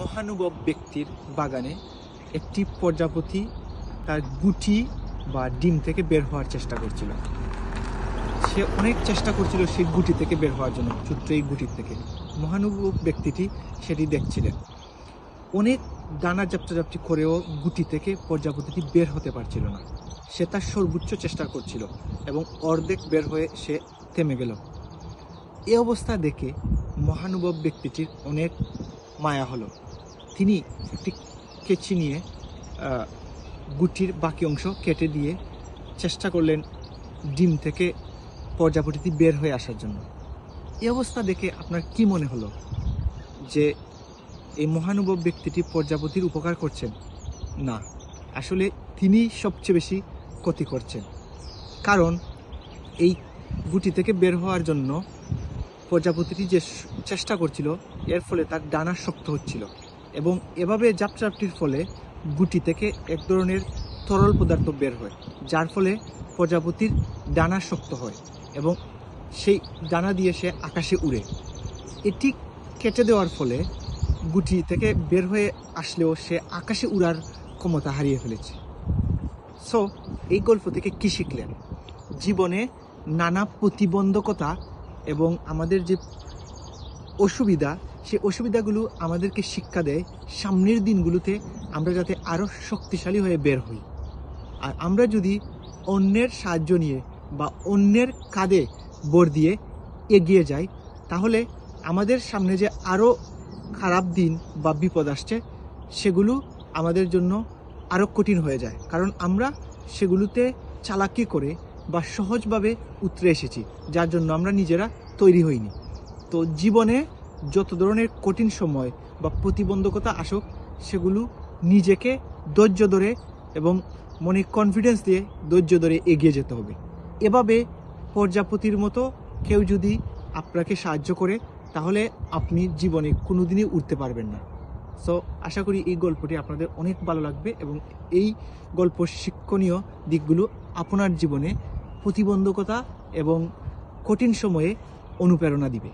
মহানুভব ব্যক্তির বাগানে একটি প্রজাপতি তার গুটি বা ডিম থেকে বের হওয়ার চেষ্টা করছিল। সে অনেক চেষ্টা করছিল সেই গুটি থেকে বের হওয়ার জন্য, ছোট্ট এই গুটির থেকে। মহানুভব ব্যক্তিটি সেটি দেখছিলেন। অনেক দানা জাপটাজাপটি করেও গুটি থেকে প্রজাপতিটি বের হতে পারছিল না। সে তার সর্বোচ্চ চেষ্টা করছিল এবং অর্ধেক বের হয়ে সে থেমে গেল। এ অবস্থা দেখে মহানুভব ব্যক্তিটির অনেক মায়া হলো। তিনি একটি কেচি নিয়ে গুটির বাকি অংশ কেটে দিয়ে চেষ্টা করলেন ডিম থেকে প্রজাপতিটি বের হয়ে আসার জন্য। এই অবস্থা দেখে আপনার কি মনে হলো? যে এই মহানুভব ব্যক্তিটি প্রজাপতির উপকার করছেন? না, আসলে তিনি সবচেয়ে বেশি ক্ষতি করছেন। কারণ এই গুটি থেকে বের হওয়ার জন্য প্রজাপতিটি যে চেষ্টা করছিল, এর ফলে তার ডানা শক্ত হচ্ছিল। এবং এভাবে জাপচাপটির ফলে গুটি থেকে এক ধরনের তরল পদার্থ বের হয়, যার ফলে প্রজাপতির ডানা শক্ত হয় এবং সেই ডানা দিয়ে সে আকাশে উড়ে। এটি কেটে দেওয়ার ফলে গুটি থেকে বের হয়ে আসলেও সে আকাশে উড়ার ক্ষমতা হারিয়ে ফেলেছে। সো, এই গল্প থেকে কি শিখলেন? জীবনে নানা প্রতিবন্ধকতা এবং আমাদের যে অসুবিধা সেই অসুবিধাগুলো আমাদেরকে শিক্ষা দেয় সামনের দিনগুলোতে আমরা যাতে আরও শক্তিশালী হয়ে বের হই। আর আমরা যদি অন্যের সাহায্য নিয়ে বা অন্যের কাঁধে বর দিয়ে এগিয়ে যাই, তাহলে আমাদের সামনে যে আরও খারাপ দিন বা বিপদ আসছে, সেগুলো আমাদের জন্য আরও কঠিন হয়ে যায়। কারণ আমরা সেগুলোতে চালাকি করে বা সহজভাবে উতরে এসেছি, যার জন্য আমরা নিজেরা তৈরি হইনি। তো জীবনে যত ধরনের কঠিন সময় বা প্রতিবন্ধকতা আসুক, সেগুলো নিজেকে ধৈর্য ধরে এবং মনে কনফিডেন্স দিয়ে ধৈর্য ধরে এগিয়ে যেতে হবে। এভাবে প্রজাপতির মতো কেউ যদি আপনাকে সাহায্য করে, তাহলে আপনি জীবনে কোনোদিনই উঠতে পারবেন না। সো আশা করি এই গল্পটি আপনাদের অনেক ভালো লাগবে এবং এই গল্প শিক্ষণীয় দিকগুলো আপনার জীবনে প্রতিবন্ধকতা এবং কঠিন সময়ে অনুপ্রেরণা দিবে।